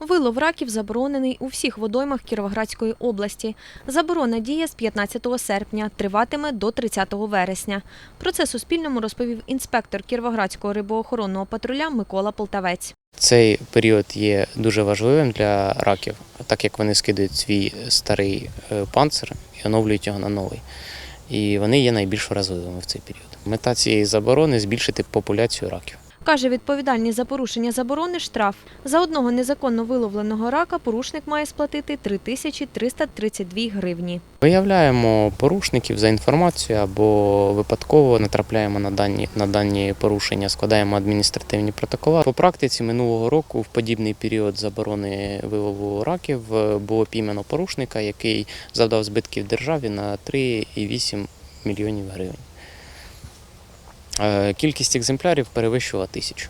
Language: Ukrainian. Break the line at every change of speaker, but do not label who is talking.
Вилов раків заборонений у всіх водоймах Кіровоградської області. Заборона діє з 15 серпня, триватиме до 30 вересня. Про це Суспільному розповів інспектор Кіровоградського рибоохоронного патруля Микола Полтавець.
Цей період є дуже важливим для раків, так як вони скидають свій старий е, панцир і оновлюють його на новий. І вони є найбільш вразливими в цей період. Мета цієї заборони збільшити популяцію раків.
Каже, відповідальний за порушення заборони штраф. За одного незаконно виловленого рака порушник має сплатити 3332 гривні.
Виявляємо порушників за інформацією або випадково натрапляємо на дані, на дані порушення, складаємо адміністративні протоколи. По практиці минулого року в подібний період заборони вилову раків е, було піймано порушника, який завдав збитків державі на 3,8 мільйонів гривень. Е, Кількість екземплярів перевищувала тисячу.